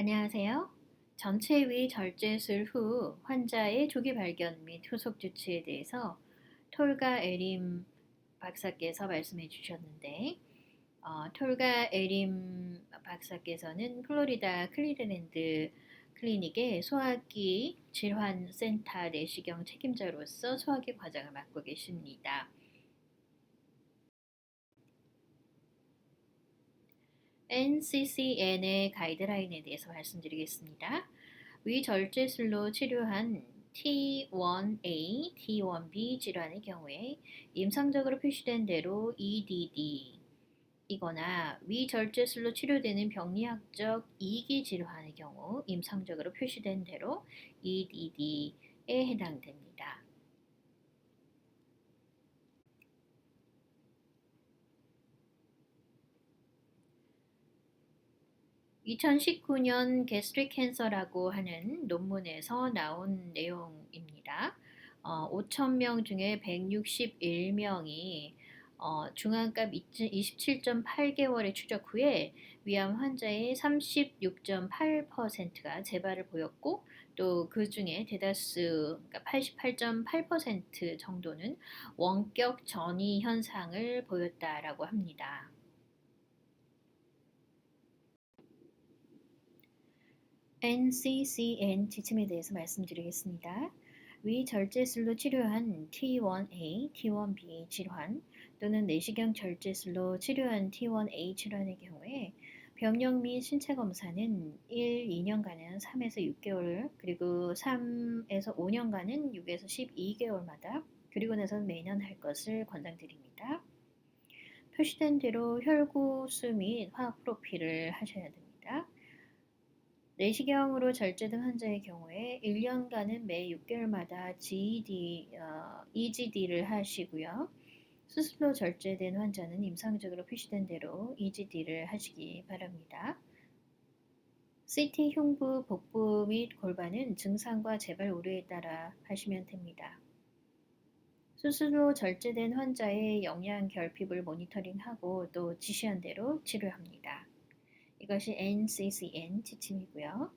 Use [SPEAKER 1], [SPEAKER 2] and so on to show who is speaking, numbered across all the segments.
[SPEAKER 1] 안녕하세요. 전체 위 절제술 후 환자의 조기 발견 및 후속 조치에 대해서 톨가 에림 박사께서 말씀해 주셨는데 어, 톨가 에림 박사께서는 플로리다 클리랜드 클리닉의 소화기 질환 센터 내시경 책임자로서 소화기 과정을 맡고 계십니다. NCCN의 가이드라인에 대해서 말씀드리겠습니다. 위절제술로 치료한 T1A, T1B 질환의 경우에 임상적으로 표시된 대로 EDD 이거나 위절제술로 치료되는 병리학적 이기 질환의 경우 임상적으로 표시된 대로 EDD에 해당됩니다. 2019년 게스트릭 캔서라고 하는 논문에서 나온 내용입니다. 어, 5,000명 중에 161명이 어, 중앙값 27.8개월의 추적 후에 위암 환자의 36.8%가 재발을 보였고 또 그 중에 대다수 그러니까 88.8% 정도는 원격 전이 현상을 보였다라고 합니다. NCCN 지침에 대해서 말씀드리겠습니다. 위 절제술로 치료한 T1A, T1B 질환 또는 내시경 절제술로 치료한 T1A 질환의 경우에 병력 및 신체 검사는 1, 2년간은 3에서 6개월, 그리고 3에서 5년간은 6에서 12개월마다, 그리고 나서는 매년 할 것을 권장드립니다. 표시된 대로 혈구수 및 화학 프로필을 하셔야 됩니다. 내시경으로 절제된 환자의 경우에 1년간은 매 6개월마다 GED, 어, EGD를 하시고요. 수술로 절제된 환자는 임상적으로 표시된 대로 EGD를 하시기 바랍니다. CT 흉부, 복부 및 골반은 증상과 재발 우려에 따라 하시면 됩니다. 수술로 절제된 환자의 영양 결핍을 모니터링하고 또 지시한 대로 치료합니다. 이것이 NCCN 지침이고요.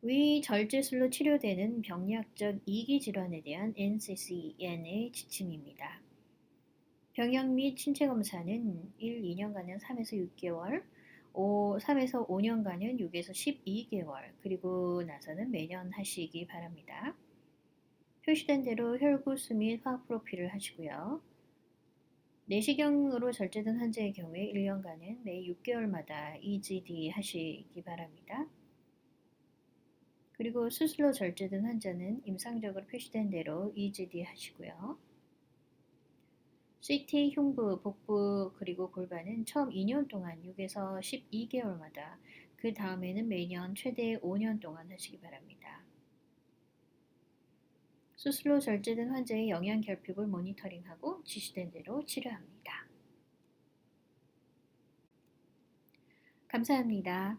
[SPEAKER 1] 위 절제술로 치료되는 병리학적 이기 질환에 대한 NCCN의 지침입니다. 병역 및 신체 검사는 1, 2년간은 3에서 6개월, 5, 3에서 5년간은 6에서 12개월, 그리고 나서는 매년 하시기 바랍니다. 표시된 대로 혈구수 및 화학 프로필을 하시고요. 내시경으로 절제된 환자의 경우에 1년간은 매 6개월마다 EGD 하시기 바랍니다. 그리고 수술로 절제된 환자는 임상적으로 표시된 대로 EGD 하시고요. CT, 흉부, 복부 그리고 골반은 처음 2년 동안 6에서 12개월마다 그 다음에는 매년 최대 5년 동안 하시기 바랍니다. 수술로 절제된 환자의 영양 결핍을 모니터링하고 지시된 대로 치료합니다. 감사합니다.